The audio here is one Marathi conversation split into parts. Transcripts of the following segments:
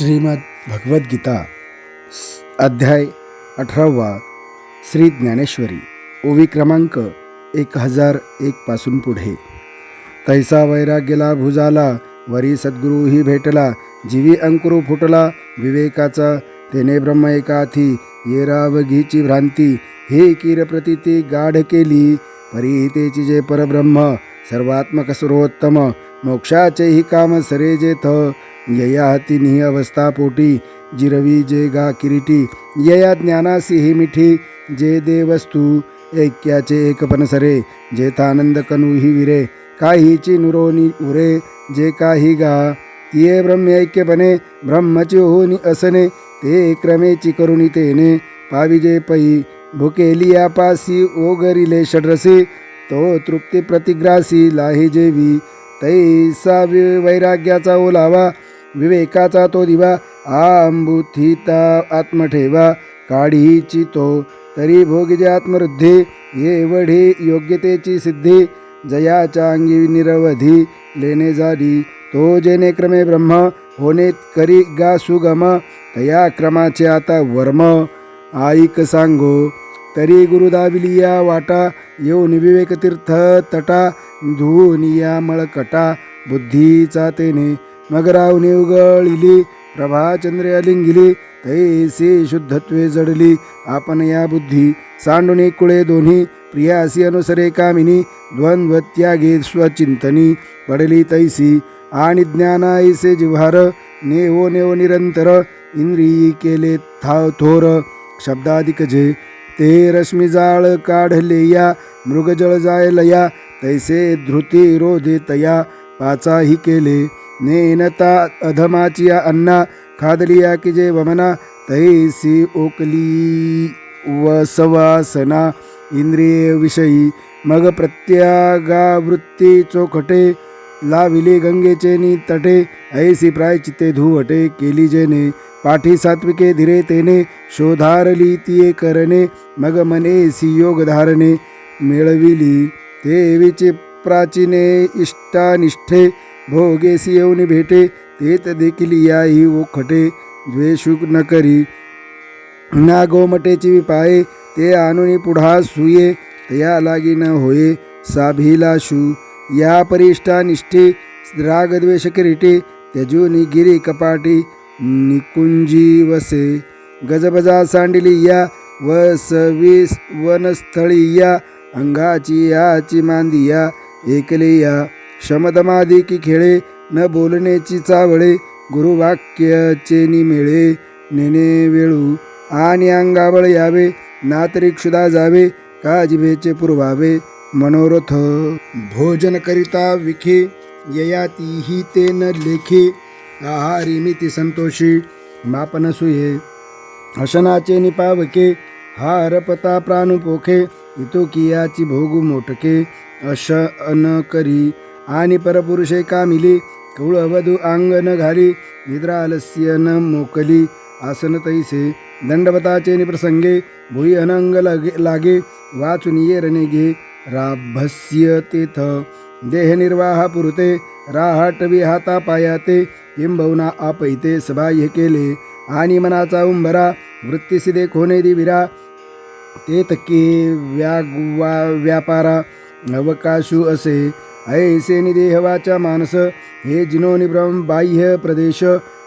श्रीमद भगवद्गीता अध्याय अठरावा श्री ज्ञानेश्वरी ओवी क्रमांक एक हजार एकपासून पुढे. तैसा वैराग्यला भुजाला वरी सद्गुरूही भेटला जीवी अंकुरू फुटला विवेकाचा तेने ब्रह्म एकाथी येरावघीची भ्रांती हे किर ती गाढ केली परिहितेची जे परब्रह्म सर्वात्मक सर्वोत्तम मोक्षाचेही काम सरे जेथ. यया तिन्ही अवस्था पोटी जिरवी जे गा किरीटी. यया ज्ञानासी ही मिठी जे दे वस्तू ऐक्याचे एकपण सरे. जेथानंद कनू ही विरे काहीची नुरोनी उरे जे काही गा. तिये ब्रह्मैक्यपणे ब्रह्मची होनी असने ते क्रमेची करुणी तेने. पाविजे पै भुकेलिया पासी ओगरिले षड्रसी तो तृप्ती प्रतिग्रासी लाही जेवी। तैसा वि- वैराग्याचा ओलावा विवेकाचा तो दिवा आंबुथिता आत्मठेवा काढीची तो। तरी भोगिजे आत्मवृद्धी येवढी योग्यतेची सिद्धी जयाच्या अंगी निरवधी लेणे झाली तो जेने क्रमे ब्रह्म होणे करी गा सुगम तया क्रमाचे आता वर्म। आईक सांगो तरी गुरुदाविलिया वाटा येऊ विवेकतीर्थ तटा धुनिया मळकटा बुद्धीचा तेने मगरावने उगळिली प्रभाचंद्रे अलिंगिली तैसे शुद्धत्वे जडली आपण या बुद्धी सांडुने कुळे दोन्ही प्रियासी अनुसरे कामिनी द्वंद्वत्यागे स्वचिंतनी पडली तैसी आणि ज्ञानाईसे जिव्हार नेवो नेवो निरंतर इंद्रियी केले था थोर शब्दाधिक जे ते रश्मी जाळ काढले या मृगजळ जायलया तैसे धृती रोधे तया पाचाही केले. नेनता अधमाचिया अन्ना खादलिया की जे वमना तैसी ओकली वसवासना इंद्रिय विषयी मग प्रत्यागावृत्ती चोखटे लाविले गंगेचे नि तटे ऐसी प्रायचिते धुवटे केली जेने पाठी सात्विके धीरे तेने शोधारली तिये करणे मग मनेसी योग धारणे मिळविली देवीचे प्राचीने इष्टानिष्ठे भोगेसी येऊन भेटे तेत देखील याही ओखटे द्वेषुक न करी. ना गोमटेची विपाये ते आणून पुढा सुये तया लागी न होये साभिलाशू या परिष्ठा निष्ठी रागद्वेष किरीटी त्यजूनी गिरी कपाटी निकुंजी वसे गजबजा सांडिली या वसवीस वनस्थळी या अंगाची याची मांदी या एकले या। शमदमादी की खेळे न बोलण्याची चावळे गुरुवाक्याचे निमेळे। नेणे वेळू आणि अंगावळ यावे नातरी क्षुदा जावे काजिभेचे पुरवावे। मनोरथ भोजन करिता विखे ययातीही ते न लेखे। आहारी मिती संतोषी मापन सुये हसनाचे निपावके हारपता प्राणुपोखे इतो कियाची भोगू मोटके। अश अन करी आणि परपुरुषे कामिली कवळवधू अंगन घाली निद्रालस्य न मोकली। आसन तैसे दंडवताचे निप्रसंगे भुई अनंग लागे लागे वाचून ये रणे घे। राभस्य तिथ। देह निर्वाह पुरते राहाटवी हाता पायाते किंबहुना आपैते सबाह्य केले। आणि मनाचा उंबरा वृत्तीसिदे खोने दिविरा। ते तके व्यागवा व्यापारा अवकाशू असे। ऐसे निदेहवाचा मानस हे जिनोनी बाह्य प्रदेश।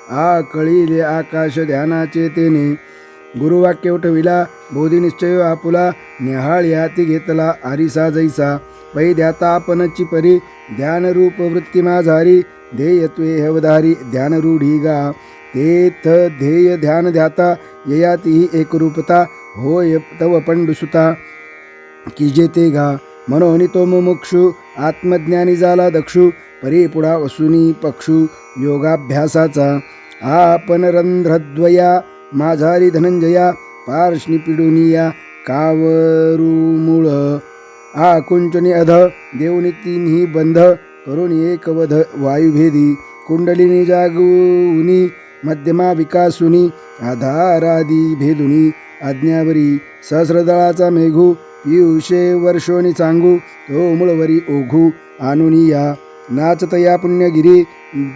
आकळीले आकाश ध्यानाचे तेने। गुरुवाक्य उठविला बोधी निश्चय आपुला निहाळ याती घेतला आरिसा जैसा पै ध्याता आपणची परी ध्यानरूप वृत्ती माझारी ध्येयत्वे हवधारी ध्यानरूढी गा तेथ ध्येय ध्यान ध्याता ययातीही एकरूपता होय तव पंडुसुता की जे ते गा म्हणून तो मुमुक्षु आत्मज्ञानी झाला दक्षु परी पुढा वसुनी पक्षु योगाभ्यासाचा आपण रंध्रद्वया माझारी धनंजया पार्श्नी पिडुनिया कावरुमुळ. आ कुंचनी अध देवनी तिन्ही बंध करून एक वध वायुभेदी. कुंडलिनी जागुनी मध्यमा विकासुनी आधारादी भेदुनी आज्ञावरी. सहस्रदळाचा मेघू पियुषे वर्षोनी सांगू तो मुळवरी ओघू आणुनी या नाचतया पुण्यगिरी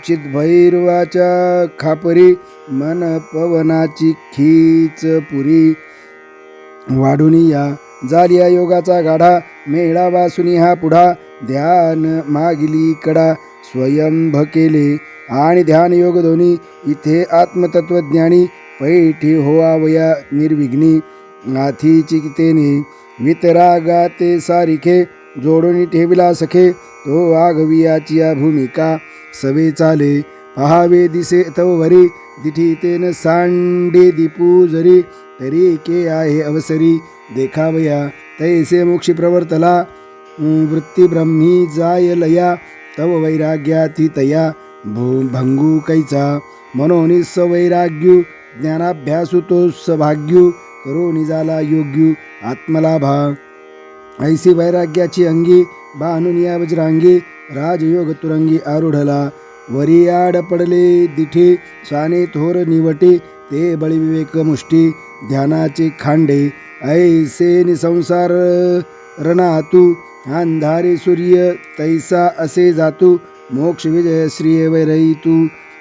चितभैरवाच्या खापरी मन पवनाची खीच पुरी. वाढून या. जालिया योगाचा गाढा मेळा वासुनी हा पुढा. ध्यान मागिली कडा स्वयंभ केले. आणि ध्यान योग दोन्ही इथे आत्मतत्वज्ञानी पैठी होवावया निर्विघ्नी. नाथीची तेने वितरागाते सारिखे जोडून ठेविला सखे तो आघवियाची या भूमिका सवे चाले पहावे दिसे तव वरी दिठी तेन सांडे दिपू जरी तरी के आहे अवसरी देखावया तैसे मोक्षी प्रवर्तला वृत्तीब्रह्मी जाय लया तव वैराग्याती तया भू भंगू कैचा मनोनी सवैराग्यू ज्ञानाभ्यासु तो सभाग्यू करो निजाला योग्यू आत्मलाभा। ऐसी वैराग्याची अंगी बाणून या वज्रांगी राजयोग तुरंगी आरूढला वरियाड पडले दिठे स्वाने थोर निवटे ते बळी विवेक मुष्टी ध्यानाचे खांडे ऐसे निसंसार रणातू अंधारे सूर्य तैसा असे जातू मोक्ष विजय श्री वैरई तू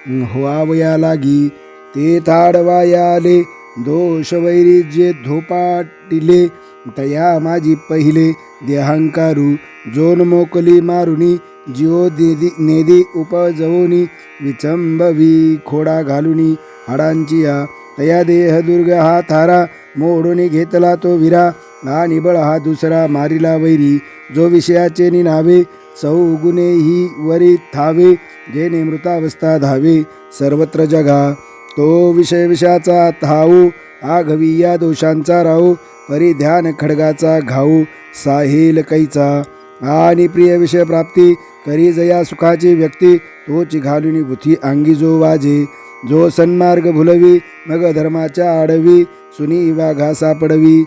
व्हावया लागी ते ताडवायाले दोष वैरी जे धोपाटिले दया माझी पहिले देहांकारू. जोन मोकली मारुनी जिओ देदी नेदी उपजवोनी. विचंबवी खोडा घालुनी हाडांची या तया देह दुर्ग हा थारा मोडून घेतला तो विरा. हा निबळ हा दुसरा मारिला वैरी. जो विषयाचे निनावे चौगुणे ही वरी थावे. जेने मृतावस्था धावे सर्वत्र जगा. तो विषय विषयाचा थाऊ आघवी या दोषांचा राहू परिध्यान खडगाचा घाऊ साहिल कैचा. आणि प्रिय विषय प्राप्ती करी जया सुखाची व्यक्ती तोच घालून बुथी अंगी जो वाजे. जो सन्मार्ग भुलवी मग धर्माच्या आडवी सुनी वाघा सापडवी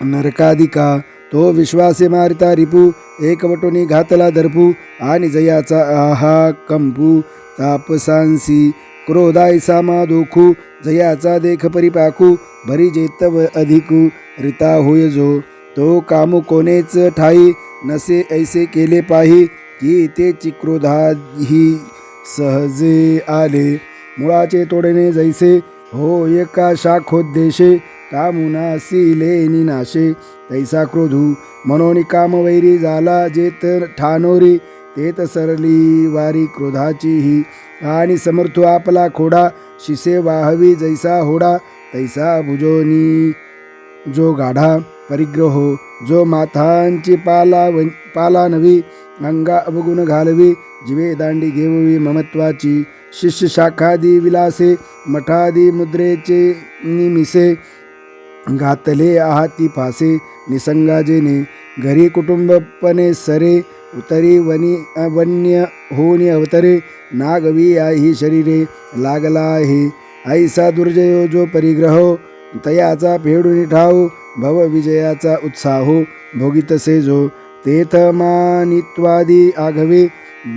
नरकादिका तो विश्वासे मारिता रिपू एकवटोनी घातला दर्पू आणि जयाचा आहा कंपू. तापसांसी क्रोधायसा मा दोखू जयाचा देख परिपाकू भरी जेतव अधिकू रिता होय जो तो कामू कोणेच ठाई नसे ऐसे केले पाही की ते क्रोधाही सहजे आले. मुळाचे तोडणे जैसे हो एका शाखोद्देशे कामुनासिले निनाशे तैसा क्रोधू मनोनी कामवैरी झाला जेत ठाणोरी तेत सरली वारी क्रोधाची ही आणि समर्थ आपला खोडा शिसे वाहवी जैसा होडा तैसा भुजोनी. जो गाढा परिग्रहो हो, जो माथांची पाला वन पाला नवी अंगा अवगुण घालवी जिवे दांडी घेववी ममत्वाची. शिष्य शाखादी विलासे मठादी मुद्रेचे निमिसे घातले आहाती फासे निसंगाजेने घरी कुटुंबपणे सरे उतरी वनी वन्य होनी अवतरे नागवी आई शरीरे लागला आहे ऐसा दुर्जयो जो परिग्रहो तयाचा फेडून ठाऊ भव विजयाचा उत्साहो भोगितसे जो। तेथ मानित्वादी आघवे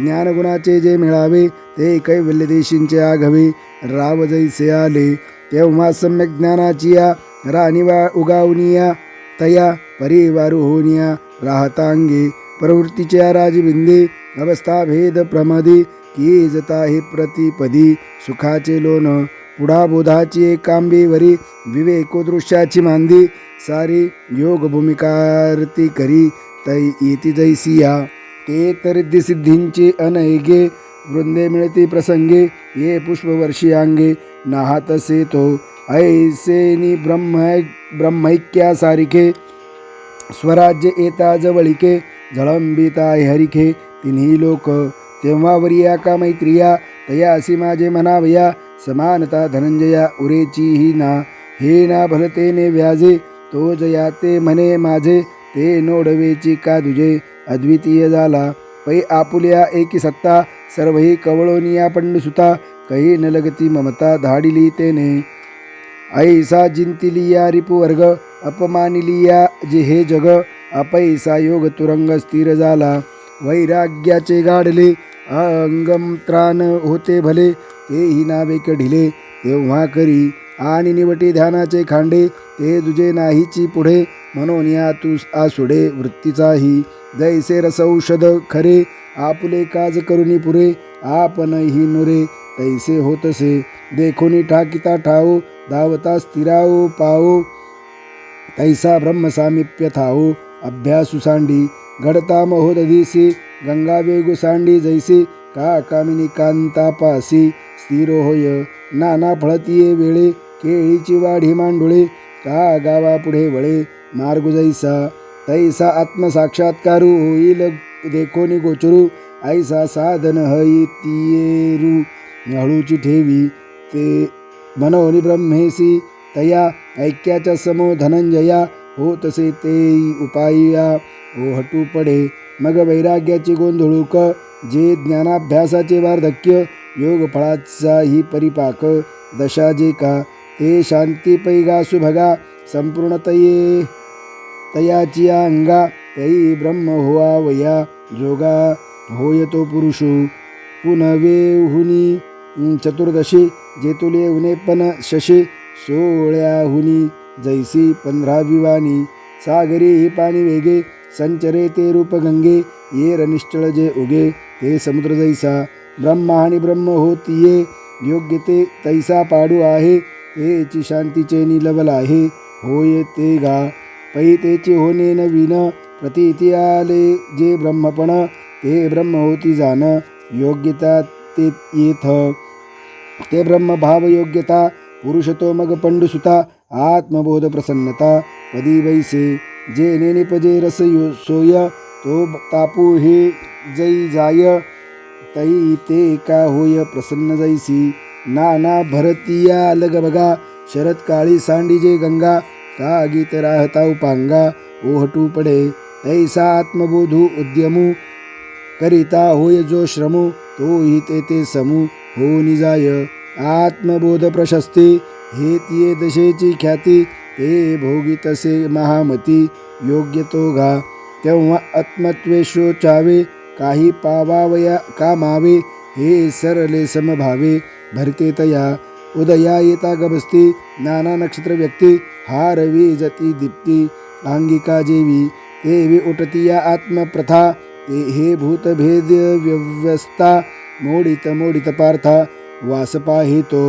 ज्ञानगुणाचे जे मिळावे ते कैवल्यदेशींचे आघवे राव जैसे आले। तेव्हा सम्यक ज्ञानाची या राणीवा उगावनिया तया परिवारू होनिया राहतांगे। प्रवृत्तीच्या राजबिंदे अवस्था भेद प्रमदी की जता हे प्रतिपदी सुखाचे लोन पुढा बोधाची एक कांबीवरी विवेको दृश्याची मांदी सारी योग भूमिकारती करी तै येती जैसिया ते तर सिद्धींचे अनैगे वृंदे मिळते प्रसंगे ये पुष्पवर्षी अंगे नाहातसे तो ऐसे नि ब्रह्म ब्रह्मैक्यासारिखे स्वराज्य येता जवळिके जळंबिताय हरिखे तिन्ही लोक. तेव्हा वरिया का मैत्रिया तया असी माझे म्हणावया समानता धनंजया उरेची ही ना. हे ना भलतेने व्याजे तो जया ते म्हणे माझे ते नोडवेची का दुजे? अद्वितीय झाला. पै आपुल्या एकी सत्ता सर्वही कवळोनिया पंडसुता कही न लगती ममता धाडिली तेने. ऐसा जिंतिलिया रिपुवर्ग अपमानिलिया जे हे जग अपैसा योग तुरंग स्थिर झाला वैराग्याचे गाडले अंगम त्राण होते भले तेही नावे कढिले तेव्हा करी आणि निवटी ध्यानाचे खांडे ते तुझे नाहीची पुढे म्हणून या तू आसुडे वृत्तीचाही जैसे रसौषध खरे आपुले काज करुनी पुरे आपणही नुरे तैसे होतसे देखोनी ठाकिता ठाओ धावता स्थिराओ पाओ तैसा ब्रह्मसामिप्य थाओ अभ्यासुसांडी घडता महोदधीसी गंगा वेगु जैसे का कामिनी कांतापासी स्थिर होय नाना फळतीये वेळे केळीची वाढी मांडुळे का गावा पुढे वळे मार्गुजैसा तैसा आत्मसाक्षात्कारू होईल देखोनी गोचरू ऐसा साधन हई तियेरू हळूची ठेवी ते मनोनी ब्रह्मेसी तया ऐक्याच्या समो धनंजया हो तसे ते उपाया ओ हटू पडे. मग वैराग्याची गोंधळूक जे ज्ञानाभ्यासाचे वार्धक्य योग फळाचा ही परिपाक. दशा जे का ते शांती पैगा सुभगा संपूर्णतये तयाची अंगा तयी ब्रह्म होवा वया जोगा होय तो पुरुषो. पुनवेहुनी चतुर्दशी जेतुले उनेपन शशी शशी सोळ्याहुनी जैसी पंधरावी वाणी सागरी ही पाणी वेगे संचरे ते रूप गंगे ये रनिश्चळ जे उगे ते समुद्र जैसा ब्रह्मा आणि ब्रह्म होतीये योग्य ते तैसा पाडू आहे तेची शांतीचे निलवल आहे होय ते गा पै तेचे होणे नवीन प्रतीती आले जे ब्रह्मपण ते ब्रह्म होती जाण योग्यता ते येथ ते ब्रह्मभाव योग्यता पुरुषतो मग पंडुसुता आत्मबोध प्रसन्नता पदी वैसे जे निपजे रस सोय तो तापू हे जै जाय तई ते का होय प्रसन्न जैसी। नाना भरतिया लग बगा शरद काळी सांडी जे गंगा का गीत राहता उपांगा ओहटू पडे तैसा आत्मबोधू उद्यमू करिता होय जो श्रमू तोही ते ते समू हो निजाय। आत्मबोध प्रशस्ती हे तिये दशेची ख्याती ते भोगी तसे महामती योग्य तो घा. तेव्हा आत्मत्वेशोचावे काही पावावया कामावे हे सरले समभावे भरते तया. उदया येता गबस्ती नाना नक्षत्र व्यक्ती हारवी जती दीप्ती अंगिका जेवी. देवी उठती या आत्मप्रथा ते हे भूतभेद व्यवस्था मोडित मोडित पार्था. वास पाहितो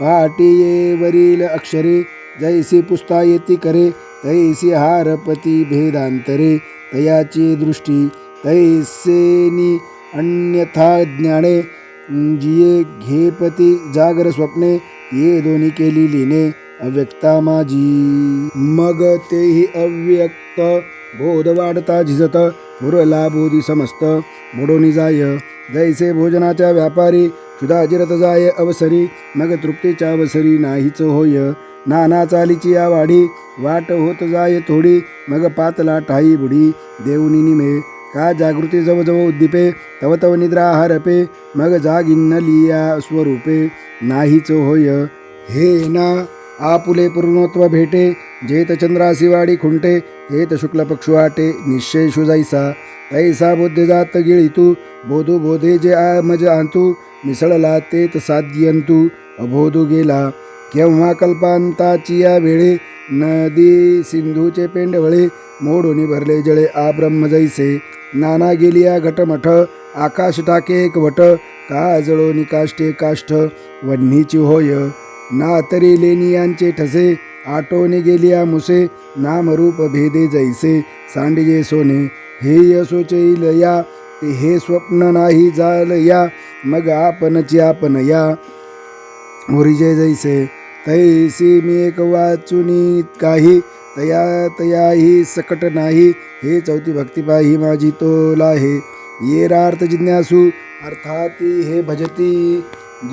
पाटिये वरील अक्षरे जैसी पुस्ता येती करे तैसी हारपती भेदांतरे तयाची दृष्टी तैसेनी अन्यथा ज्ञाने जिये घेपती जागर स्वप्ने ये दोन्ही केली लिने अव्यक्ता माझी। मग तेही अव्यक्त बोध वाढता झिजत मुरला बोधी समस्त मोडोनी जाय जैसे भोजनाच्या व्यापारी सुधा अजिरत जाय अवसरी मग तृप्तीच्या अवसरी नाहीच होय. नाना चालीची या वाढी वाट होत जाय थोडी मग पातला ठाई बुडी देऊनी निमे. का जागृती जवजव उद्दीपे तव तव निद्रा हरपे मग जागिन्न लिया स्वरूपे. नाहीच होय. हे ना आपुले पूर्णत्व भेटे जेत चंद्रासी वाडी खुंटे येत शुक्ल पक्षु आटे निश्चयशु जायसा तैसा बोधे जात गिळितू बोधू बोधे जे आ मज आंतू मिसळला तेत साध्यंतू अबोधू गेला। केव्हा कल्पांताची या वेळे नदी सिंधूचे पेंडवळे मोडून भरले जळे आ ब्रह्म जैसे। नाना गेलिया घटमठ आकाश टाके एक वट काजळो निकाष्टे काष्ठ वन्हीची होय। ना तरी लेनियांचे ठसे आटोने गेलिया मुसे नामरूप भेदे जैसे सांडगे सोने हे यशोचे लया हे स्वप्न नाही जाल या मग आपणची आपण या. मुरिजे जैसे तैसी मी एक वाचुनी काही तया तयाही सकट नाही हे चौथी भक्तिपाही माझी तोल ये येरार्थ जिज्ञासू अर्थाती हे भजती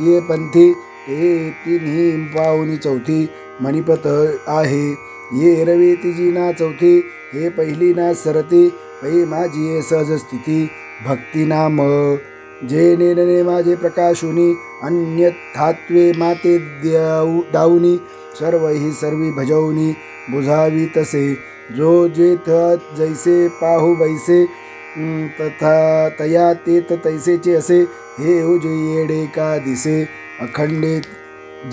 ये पंथी हे तिन्ही पाहुनी चौथी मणिपत आहे. ये रवी तिजी ना चौथी हे पहिली ना सरती पै माझी ये सहज स्थिती भक्ती नाम जे नेनने माझे प्रकाशुनी अन्यथात्वे माते द्याऊ दाऊनी सर्व ही सर्वी भजवनी बुझावी तसे. जो जे जैसे पाहू बैसे तथा तया ते त तैसेचे असे हे उजे येडे का दिसे. अखंडित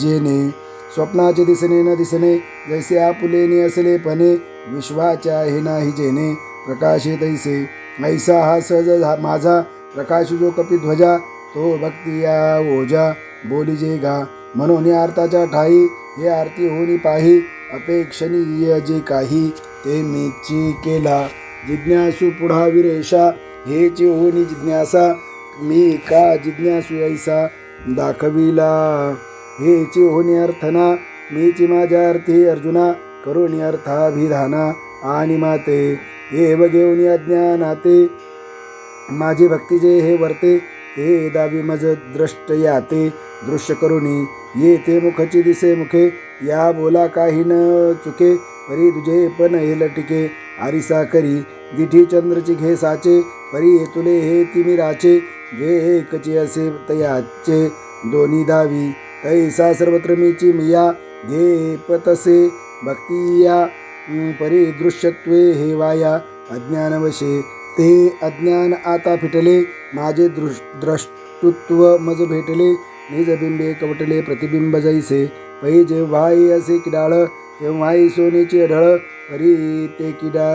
जेने स्वप्नाचे दिसणे न दिसणे जैसे आपुलेने असले पणे विश्वाच्या हे नाही जेने प्रकाशे तैसे ऐसा हा सहज माझा प्रकाश जो कपिध्वजा तो भक्ती या ओजा बोली जे गा म्हणून या अर्थाच्या ठाई हे आरती होनी पाही अपेक्षणीय जे काही ते मीची केला. जिज्ञासू पुढा हे हेची होनी जिज्ञासा मी का जिज्ञासू ऐसा दाखविला. हेची होणी अर्थना मीची माझ्या अर्थी अर्जुना करुणी अर्थाभिधाना आणि माते हे घेऊन अज्ञानाते माझी भक्ती जे हे वर्ते ते दावी मज द्रष्ट याते दृश्य करुणी ये ते मुखची दिसे मुखे या बोला काही न चुके परी तुझे पण हे लटिके आरिसा करी दिठी चंद्रची घे साचे परी हे तुले हे तिमिराचे जे एकचे असे तयाचे दोन्ही दावी तैसा सर्वत्र मीची मिया. घे पतसे भक्तिया परिदृश्यत्वे हे वाया. अज्ञानवशे ते अज्ञान आता फिटले. माझे दृश द्रष्टुत्व मज भेटले. निजबिंबे कवटले प्रतिबिंब जैसे. पै जेव्हाही असे किडाळ तेव्हाही सोनेची अढळ. परी ते किडा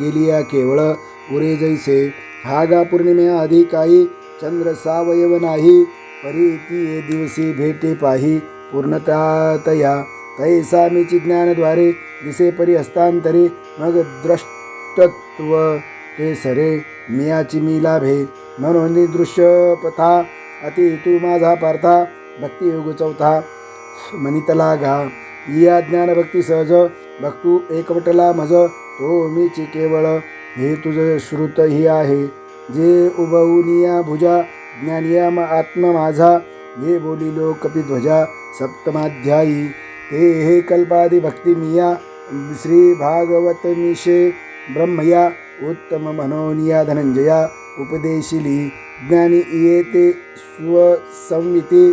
गेलिया केवळ. उरे जैसे. हा गा पौर्णिमे आधी काही चंद्र सावयव नाही परी ती ये दिवसी भेटे पाही. पूर्णता तया तैसा मीची ज्ञानद्वारे दिसे परी हस्तांतरे मग द्रष्टत्व ते सरे मियाची मी लाभे म्हणून दृश्य पथा अति तू माझा पार्था भक्तियोग चौथा. मनितला घा या ज्ञान भक्ती सहज भक्तू एकवटला मज तो मीची केवळ हे तुझं श्रुत ही आहे. जे उभवनिया भुजा ज्ञानिया म आत्मा माझा। जे बोलिलो कपिध्वजा सप्तमाध्यायी। ते हे कल्पादी भक्तिमिया श्री ब्रह्मया उत्तम मनोनिया धनंजया उपदेशिली। ज्ञानी येते स्वसंविती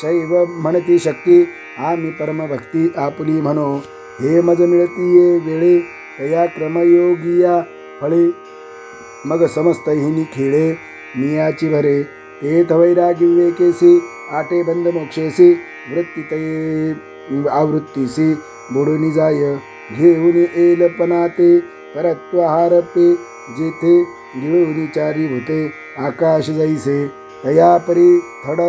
शैव म्हणती शक्ती आम्ही परमभक्ती आपुली म्हणो हे मज मिळती ये वेळे तया क्रमयोगिया फळे। मग समस्त हिनी खेळे मियाची भरे ते वैरागी विवेकेसी आटे बंद मोक्षेसी वृत्ती तये आवृत्तीसी बुडून जाय घेऊन येल पनाते परत्व हारपे जेथे गिळून चारी भूते आकाश जैसे तया परी थड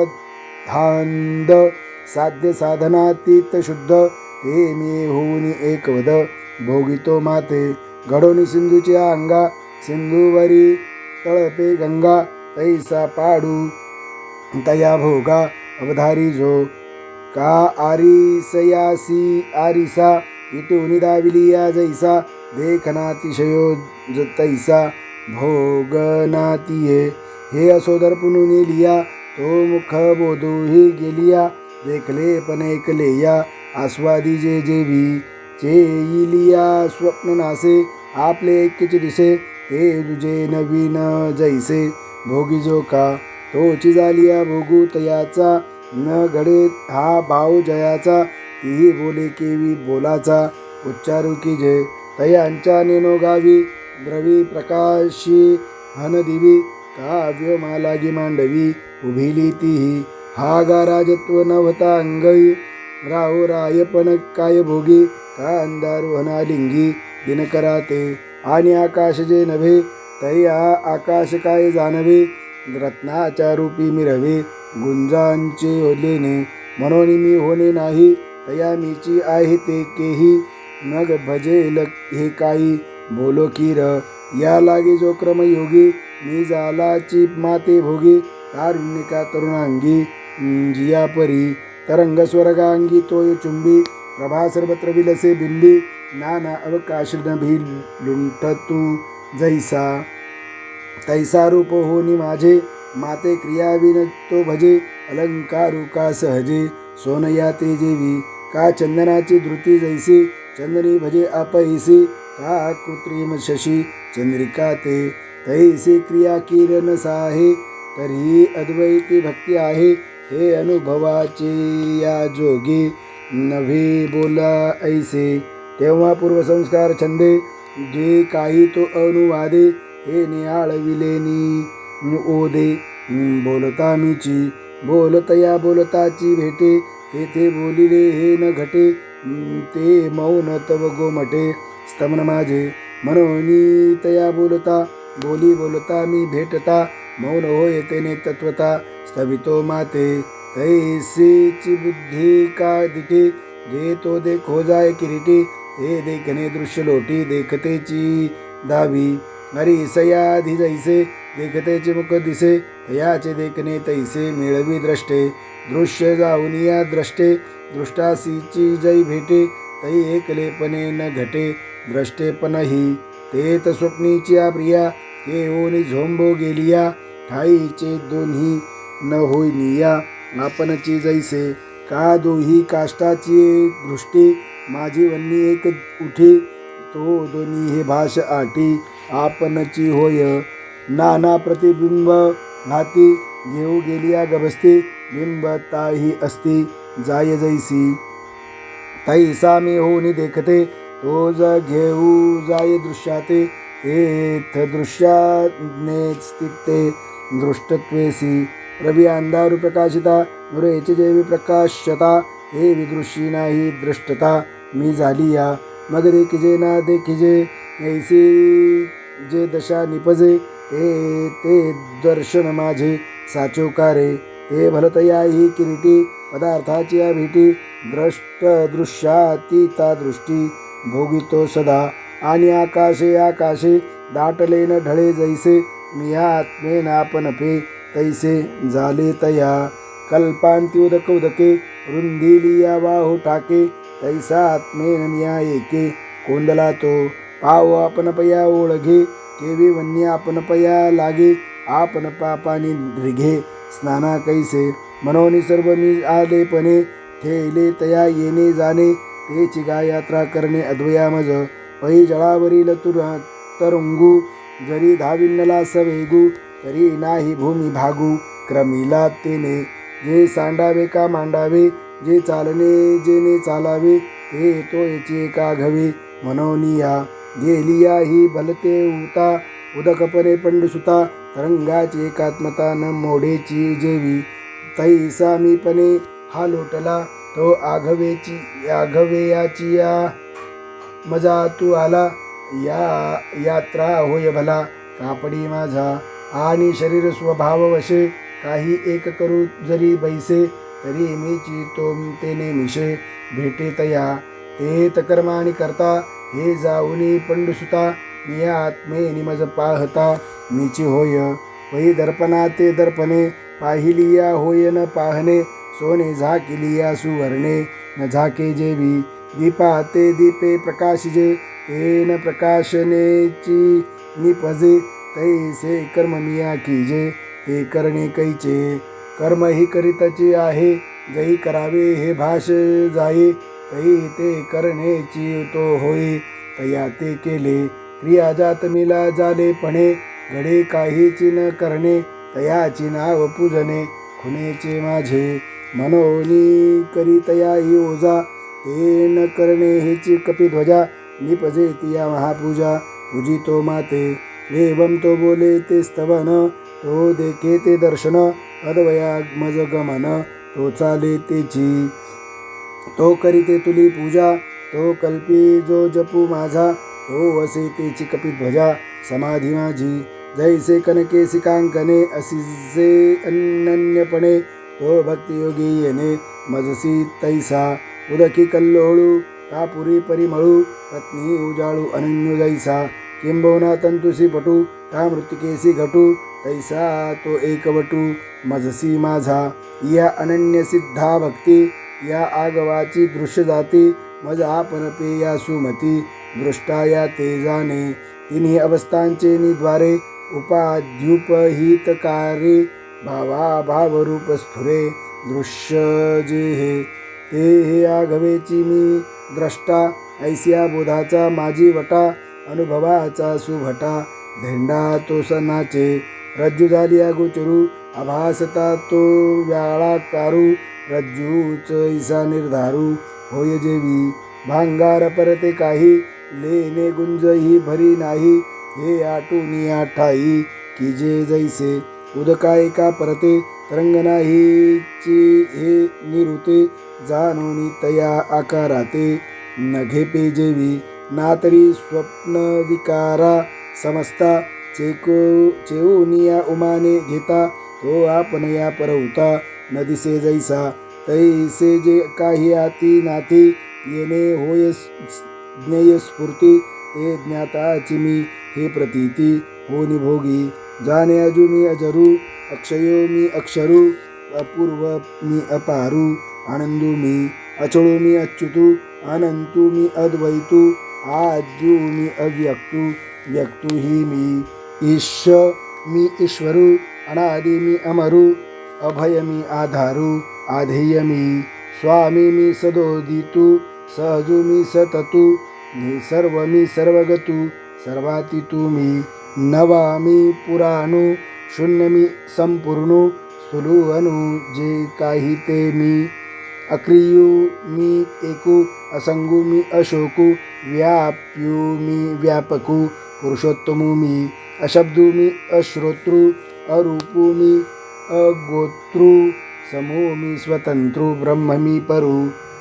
धांद साध्य साधनातीत शुद्ध ते मी होऊन एकवद भोगितो माते घडोनी सिंधूच्या अंगा सिंधुवरी तळपे गंगा तैसा पाडू तया भोगा अवधारी जो का आरिसयासी आरिसा इटून दाविलिया जैसा देखनातिशयो ज तैसा भोगनातिये हे असोदर पुनून लिया तो मुख बोधूही गेलिया देखले पण ऐकले या आस्वादी जे जेवी चेइलिया स्वप्न नासे आपले ऐक्यचे दिसे ते तुझे नवीन जैसे भोगी जो का तोची झालिया भोगू तयाचा न घडे हा भाऊ जयाचा तीही बोले केवी बोलाचा उच्चारू की जे तयांच्या नेनो गावी द्रवी प्रकाशी हनदिवी काव्य मालागी मांडवी उभिली तीही हा गा राजत्व नवता अंगई राहो रायपण काय भोगी का अंधारू दिनकरा ते आणि आकाश जे नव्हे तया आकाश काय जाणवे? रत्नाच्या रूपी मिरवे गुंजांचे होलेने म्हणून मी होणे नाही तया मीची आहे ते केही. मग भजेल हे काही? बोलो किर या लागे जो क्रमयोगी. मी जालाची माते भोगी तारुण्यका तरुणांगी. जिया परी तरंग स्वर्गांगी तोय चुंबी. प्रभा सर्वत्र विलसे बिल्ली नाना अवकाश नभी लुंठतू जैसा तैसा रूप होनी माझे माते क्रियाविन तो भजे अलंकारू का सहजे। सोनया ते जेवी का चंदनाची धृती जैसी चंदनी भजे अपैसी का कृत्रिम शशी चंद्रिका ते तैसी क्रिया किरण साहे तरी अद्वैती भक्ती आहे हे अनुभवाचे या जोगे। नव्हे बोला ऐसे. तेव्हा पूर्वसंस्कार छंदे जे काही तो अनुवादे हे आळविलेनी ओदे बोलता मीची. बोलतया बोलताची भेटे तेथे बोलिले हे न घटे. ते मौन तव गोमटे. स्तमन माझे मनोनी तया बोलता. बोली बोलता मी भेटता. मौन होय तेने तत्वता. स्तवितो माते. तैसीची बुद्धी का दिटे जे तो देखो जाय किरीटी ते देखणे दृश्य लोटी देखतेची दावी। अरे सयाधी जैसे देखतेचे मुख दिसे तयाचे देखणे तैसे मिळवी द्रष्टे। दृश्य जाऊन या द्रष्टे दृष्टासीची जै भेटे तै एकलेपणे न घटे द्रष्टेपणही स्वप्नीची स्वप्नीच्या प्रिया ते ओनी झोंबो गेलिया ठाईचे दोन्ही न होई निया। आपणची जैसे का दोही काष्टाची दृष्टी माझी वन्नी एक उठी तो दोन्ही हे भाष आठी आपणची होय. नाना प्रतिबिंब भाती घेऊ गेलिया गबस्ती बिंब ताही असती जाय जैसी. तैसा मी होनी देखते तो ज घेऊ जाय दृश्याते तेथ दृश्याने स्थिते दृष्टत्वेसी. रवी अंधारू प्रकाशिता नुरेचे जेवी प्रकाशता हे विदृशी नाही दृष्टता मी झाली या मग देखिजे ना देखिजे ऐसी जे दशा निपजे ते ते दर्शन माझे साचोकारे ते भलतया ही किरीटी पदार्थाची या भेटी द्रष्ट दृश्यातीता दृष्टी भोगितो सदा आणि आकाशे आकाशे दाटले न ढळे जैसे मी आत्मे नापनफे तैसे झाले तया। कल्पांती उदक उदके रुंदिलिया वाहू टाके तैसा आत्मेन या एके कोंदला तो पाव आपण पया ओळघे केवी वन्य आपण पया लागे आपण पापानी रिघे स्नाना कैसे? मनोनी सर्व मी आलेपणे ठेले तया येणे जाणे ते चिगा यात्रा करणे अद्वया मज। पै जळावरील तुर तरंगू जरी धाविन्नला सवेगू तरी नाही भूमी भागू. क्रमिला तेने जे सांडावे का मांडावे जे चालणे जेने चालावे ते तो याची का घवे? मनोनिया गेलिया ही भलते उता उदकपणे पंडसुता तरंगाची एकात्मता न मोडेची जेवी. तैसा मीपणे हा लोटला तो आघवेची आघवेयाची या मजा तू आला. या यात्रा होय भला कापडी माझा आणि शरीर स्वभाव वशे काही एक करू जरी बैसे तरी मीची तो ते निमिषे भेटे तया ते तकर्माणी करता हे जाऊनी पंडसुता मी आत्मे निमज पाहता. मीची होय वही दर्पणा ते दर्पणे पाहिलिया होय न पाहणे सोने झाकिलिया सुवर्णे. न झाके जेवी दीपा ते दीपे प्रकाशिजे तेन प्रकाशनेची निपजे. तैसे कर्म मिया कीजे ते करणे कैचे. कर्म ही करिताचे आहे जई करावे हे भाष जाई तई ते करण्याची तो होई तया ते केले. क्रिया जात मिला जाले पणे घडे काहीची न करणे तयाची नाव पूजने खुनेचे माझे. मनोनी करी तयाही ओजा ते न करणे हेची कपिध्वजा निपजे तिया महापूजा पूजितो माते. एवं तो बोले ते स्तवन तो देखे ते दर्शन अद्वया गमन तो चाले तेची तो करीते तुली पूजा तो कल्पी जो जपू माझा तो असे तेची कपिध्वजा समाधी माझी. जैसे कनके सिकांकने असिसे अनन्यपणे तो भक्तियोगी येणे मजसी तैसा. उदकी कल्लोळू कापुरी परिमळू पत्नी उजाळू अनन्य जैसा किंबहुना तंतुसी पटू का मृतिकेसी घटू तैसा तो एकवटू मजसी माझा। या अनन्य सिद्धा भक्ती या आगवाची दृश्य जाती मज आपण पे या सुमती दृष्टा या तेजाने। तिन्ही अवस्थांचे निद्वारे उपाध्युपहितकारे भावा भावरूप स्फुरे दृश्य जे हे ते हे आघवेची मी द्रष्टा ऐसिया बोधाचा माझी वटा अनुभवाचा सुभटा धेंडा तो सणाचे रज्जू झाली अगोचरू आभासता तो व्याळा कारू रज्जूच ईसा निर्धारू होय जेवी भांगार परते काही लेने गुंज ही भरी नाही हे आटूनी ठाई की जे जैसे उदका एका परते तरंग नाहीची हे निरुते जाणून तया आकाराते नघे पेजेवी नातरी स्वप्न विकारा समजता चेको चेऊनिया उमाने घेता तो आपण या परवता नदीसे जैसा तैसे जे काही आती नाती येणे होय ज्ञेय स्फूर्ती ते ज्ञाताची मी हे प्रतीती हो निभोगी जाणे अजू मी अजरू अक्षयो मी अक्षरू अपूर्व मी अपारू आनंदू मी अचळू मी अच्युतू अनंतू मी अद्वैतू आद्यू मी अव्यक्तू व्यक्तू ही मी। ईश मी ईश्वरू अनादि मी अमरू अभय मी आधारू आधेय मी। स्वामी मी सदोदितू सहजू मी सततू मी सर्व मी सर्वगतू सर्वातितू मी। नवामी पुराणू शून्य मी संपूर्णू स्थूलू अनु जे काही ते मी। अक्रियू मी एकू असंगू मी अशोकू व्याप्यू मी व्यापकू पुरुषोत्तमू मी अशब्दू मी अश्रोतृ अरूपू मी अगोत्रु समो मी स्वतंत्रु ब्रह्म मी परू।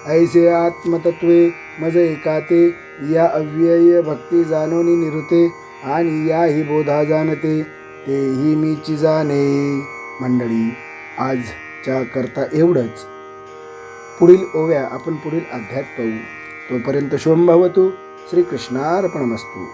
ऐसे आत्मतत्वे मज एकाते या अव्यय भक्ती जाणोनी निरुते आणि याही बोधा जाणते तेही मीची जाणे मंडळी आजच्या करता एवढंच। पुढील ओव्या आपण पुढील अध्यात पाहू. तोपर्यंत शुभम भवतु. श्रीकृष्णार्पणमस्तू.